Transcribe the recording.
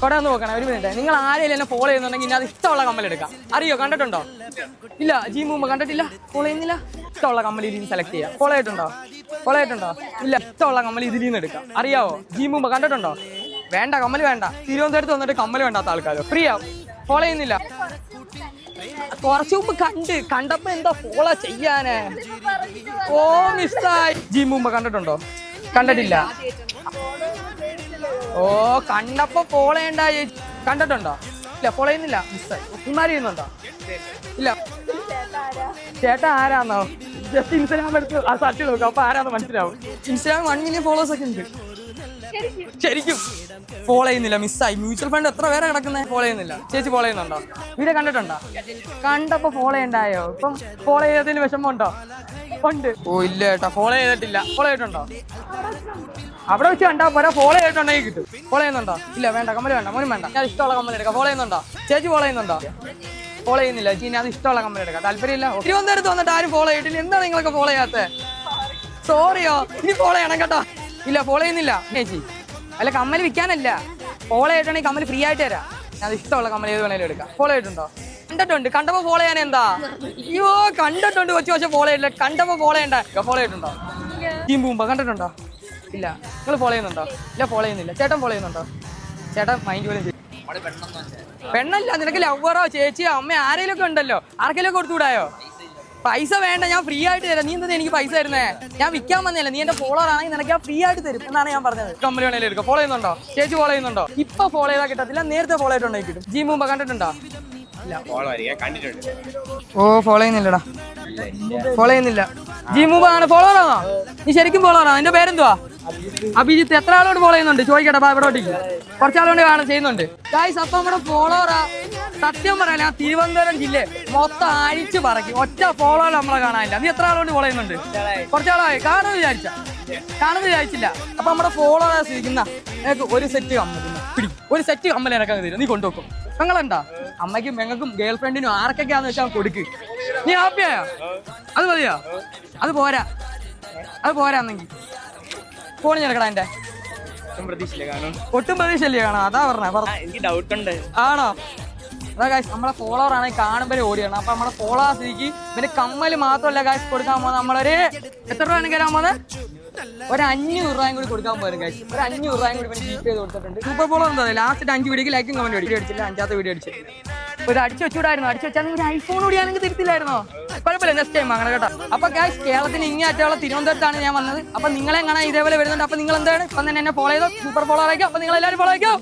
കൊട നോക്കണം ഒരു മിനിറ്റ് നിങ്ങൾ ആരെയും എന്നെ ഫോളോ ചെയ്യുന്നുണ്ടെങ്കിൽ ഇനി അത് ഇഷ്ടമുള്ള കമ്മൽ എടുക്കാം. അറിയോ കണ്ടിട്ടുണ്ടോ? ഇല്ല ജീ മുമ്പ് കണ്ടിട്ടില്ല? ഫോളോ ചെയ്യുന്നില്ല? ഇഷ്ടമുള്ള കമ്മൽ ഇതിൽ സെലക്ട് ചെയ്യാം. ഫോളോ ആയിട്ടുണ്ടോ ഫോളോ ആയിട്ടുണ്ടോ ഇല്ല ഇഷ്ടമുള്ള കമ്മൽ ഇതിൽ നിന്ന് എടുക്കാം. അറിയാവോ? ജീ മുമ്പ് കണ്ടിട്ടുണ്ടോ? വേണ്ട കമ്മൽ വേണ്ട. തിരുവനന്തപുരത്ത് വന്നിട്ട് കമ്മൽ വേണ്ടാത്ത ആൾക്കാരോ. ഫ്രീ ആവും. ഫോളോ ചെയ്യുന്നില്ല. കുറച്ചു മുമ്പ് കണ്ട് കണ്ടപ്പോ എന്താ ഫോളോ ചെയ്യാന്? ഓ മിസ്സായി ജീ മുമ്പ് കണ്ടിട്ടുണ്ടോ? കണ്ടിട്ടില്ല. ഓ കണ്ടപ്പോ ഫോളോ ചെയ്യണ്ട ചേച്ചി. കണ്ടിട്ടുണ്ടോ? ഇല്ല ഫോളോ ചെയ്യുന്നില്ല മിസ്സായി. ഇമാര് ചെയ്യുന്നുണ്ടോ? ഇല്ല. ചേട്ടാ ആരാന്നോ? ജസ്റ്റ് ഇൻസ്റ്റാഗ്രാം എടുത്ത് ആ സർച്ച് നോക്കാം അപ്പൊ ആരാന്ന് മനസ്സിലാവും. ഇൻസ്റ്റാഗ്രാം വൺ മില്യൺ ഫോളോവേഴ്സ് ഒക്കെ ഉണ്ട്. ശരിക്കും. ഫോളോ ചെയ്യുന്നില്ല മിസ്സായി. മ്യൂച്വൽ ഫണ്ട് എത്ര പേരെ കിടക്കുന്നത് ഫോളോ ചെയ്യുന്നില്ല ചേച്ചി ഫോളോ ചെയ്യുന്നുണ്ടോ? വീഡിയോ കണ്ടിട്ടുണ്ടോ? കണ്ടപ്പോ ഫോളോ ചെയ്യണ്ടായോ ഇപ്പം ഫോളോ ചെയ്തതിന് വിഷമമുണ്ടോ? ഉണ്ട്. ഓ ഇല്ല ചേട്ടാ ഫോളോ ചെയ്തിട്ടില്ല. ഫോളോ ചെയ്തിട്ടുണ്ടോ? അവിടെ വെച്ച് കണ്ടാ പോരാ ഫോളോ ചെയ്തിട്ടുണ്ടെങ്കിൽ കിട്ടും. ഫോളോ ചെയ്യുന്നുണ്ടോ? ഇല്ല വേണ്ട കമ്മൽ വേണ്ട മോനും വേണ്ട. ഞാൻ ഇഷ്ടമുള്ള കമ്മൽ എടുക്കാം. ഫോളോ ചെയ്യുന്നുണ്ടോ? ചേച്ചി ഫോളോ ചെയ്യുന്നുണ്ടോ? ഫോളോ ചെയ്യുന്നില്ല. ചേച്ചി ഞാൻ അത് ഇഷ്ടമുള്ള കമ്മൽ എടുക്കാം. താല്പര്യമില്ല? തിരുവനന്തപുരത്ത് വന്നിട്ട് ആരും ഫോളോ ചെയ്തിട്ടില്ല. എന്താണ് നിങ്ങളൊക്കെ ഫോളോ ചെയ്യാത്തത് സോറിയോ ഇനി ഫോളോ ചെയ്യണം കേട്ടോ. ഇല്ല ഫോളോ ചെയ്യുന്നില്ല. ചേച്ചി അല്ല കമ്മൽ വിൽക്കാനല്ല. ഫോളോ ചെയ്തിട്ടുണ്ടെങ്കിൽ കമ്മൽ ഫ്രീ ആയിട്ട് തരാം. ഞാൻ ഇഷ്ടമുള്ള കമ്മൽ ഏത് വേണേലും എടുക്കാം. ഫോളോ ചെയ്തിട്ടുണ്ടോ? കണ്ടിട്ടുണ്ട്. കണ്ടപ്പോ ഫോളോ ചെയ്യാൻ എന്താ? അയ്യോ കണ്ടിട്ടുണ്ട്. കൊച്ചു പക്ഷെ ഫോളോ ചെയ്തില്ല കണ്ടപ്പോ ഫോളോ ചെയ്യണ്ട. ഫോളോ ചെയ്തിട്ടുണ്ടോ? ടീം പൂമ്പ കണ്ടിട്ടുണ്ടോ? ഇല്ല. നിങ്ങൾ ഫോളോ ചെയ്യുന്നുണ്ടോ? ഇല്ല ഫോളോ ചെയ്യുന്നില്ല. ചേട്ടൻ ഫോളോ ചെയ്യുന്നുണ്ടോ? ചേട്ടൻ മൈൻഡ് പോലും പെണ്ണല്ല നിനക്ക് ലവറോ ചേച്ചിയോ അമ്മ ആരെങ്കിലും ഒക്കെ ഉണ്ടല്ലോ? ആർക്കെങ്കിലും കൊടുത്തുകൂടായോ പൈസ വേണ്ട ഞാൻ ഫ്രീ ആയിട്ട് തരാം. നീ എന്താ എനിക്ക് പൈസ തരുന്നേ? ഞാൻ വിൽക്കാൻ വന്നില്ല നീ എന്റെ ഫോളോവർ ആണെങ്കിൽ നിനക്ക് ഞാൻ ഫ്രീ ആയിട്ട് തരും എന്നാണ് ഞാൻ പറഞ്ഞത്. കമ്പനി വേണേലും എടുക്കാം. ഫോളോ ചെയ്യുന്നുണ്ടോ? ചേച്ചി ഫോളോ ചെയ്യുന്നുണ്ടോ? ഇപ്പൊ ഫോളോ ചെയ്താൽ കിട്ടത്തില്ല നേരത്തെ ഫോളോ ചെയ്തിട്ടുണ്ടെങ്കിൽ കിട്ടും. ജി മുമ്പ് കണ്ടിട്ടുണ്ടോ? ഫോളോ ഓ ഫോളോ ചെയ്യുന്നില്ലടാ. ഫോളോ ചെയ്യുന്നില്ല. ജീ മുമ്പ് ആണ് ഫോളോവർ ആണോ? നീ ശരിക്കും ഫോളോവർ ആണോ? നിന്റെ പേരെന്തുവാ? അഭിജിത്ത് എത്ര ആളോട് ഫോളോ ചെയ്യുന്നുണ്ട്? ചോദിക്കട്ടെ ബാ ഇവിടെ ഒട്ടിക്ക് കുറച്ച് ആളോട് കാണാൻ ചെയ്യുന്നുണ്ട്. ഗായ്സ് അപ്പൊ നമ്മുടെ ഫോളോവറാ സത്യം പറയാൻ ആ തിരുവനന്തപുരം ജില്ല മൊത്തം അഴിച്ചു പറക്കി. ഒറ്റ ഫോളോ നമ്മളെ കാണാനില്ല. നീ എത്ര ആളോട് ഫോളോ ചെയ്യുന്നുണ്ട്? കുറച്ചാളായി. കാണുമെന്ന് വിചാരിച്ച. കാണുമെന്ന് വിചാരിച്ചില്ല. അപ്പൊ നമ്മുടെ ഫോളോവേഴ്സ് ഇരിക്കുന്ന നിനക്ക് ഒരു സെറ്റ് കമ്മൽ ഒരു സെറ്റ് കമ്മൽ എനക്കങ്ങ് തരും. നീ കൊണ്ടുവെക്കും നിങ്ങളെന്താ? അമ്മയ്ക്കും പെങ്ങൾക്കും ഗേൾ ഫ്രണ്ടിനും ആർക്കൊക്കെയാന്ന് വെച്ചാൽ കൊടുക്ക്. നീ ഹാപ്പിയായോ അത് മതിയോ? അത് പോരാ. അത് പോരാന്നെങ്കിൽ ഫോൺ ചെടുക്കടാ എന്റെ ഒട്ടും പ്രതീക്ഷയില്ലേ കാണും അതാ പറഞ്ഞ എനിക്ക് ഡൗട്ട് ഉണ്ട്. ആണോ? അതാ ഗായ്സ് നമ്മളെ ഫോളോവർ ആണെങ്കിൽ കാണുമ്പോൾ ഓടിയാണ് അപ്പൊ നമ്മളെ ഫോളോവേഴ്സ് ഇരിക്കും. പിന്നെ കമ്മൽ മാത്രമല്ല ഗായ്സ് കൊടുക്കാൻ പോകുന്നത് നമ്മളൊരു എത്ര രൂപയാണ് കയറാൻ പോകുന്നത്? ഒരു അഞ്ഞൂറ് രൂപയും കൂടി കൊടുക്കാൻ പോകും ഗായ്സ് ഒരു അഞ്ഞൂറ് രൂപയും കൂടി ചെയ്ത് കൊടുത്തിട്ടുണ്ട്. സൂപ്പർ ഫോളോ എന്താ ലാസ്റ്റ് അഞ്ച് വീഡിയോക്ക് ലൈക്കും കമന്റ് അടിച്ചില്ല അഞ്ചാമത്തെ വീഡിയോ അടിച്ചു. ഒരു അടിച്ചു വെച്ചൂടായിരുന്നു അടിച്ചു വെച്ചാൽ ഒരു ഐഫോൺ കൂടി ആണെങ്കിൽ തിരുത്തില്ലായിരുന്നോ? കുഴപ്പമില്ല നെക്സ്റ്റ് ടൈം അങ്ങനെ കേട്ടോ. അപ്പൊ ഗായ്സ് കേരളത്തിന് ഇങ്ങനെ അറ്റുള്ള തിരുവനന്തപുരത്താണ് ഞാൻ വന്നത്. അപ്പൊ നിങ്ങളെ ഇതേപോലെ വരുന്നുണ്ട്. അപ്പൊ നിങ്ങൾ എന്താണ് ഇപ്പം തന്നെ എന്നെ ഫോളോ ചെയ്തോ. സൂപ്പർ ഫോളോ ആയിരിക്കും അപ്പൊ നിങ്ങൾ എല്ലാവരും ഫോളോ ആയിക്കോ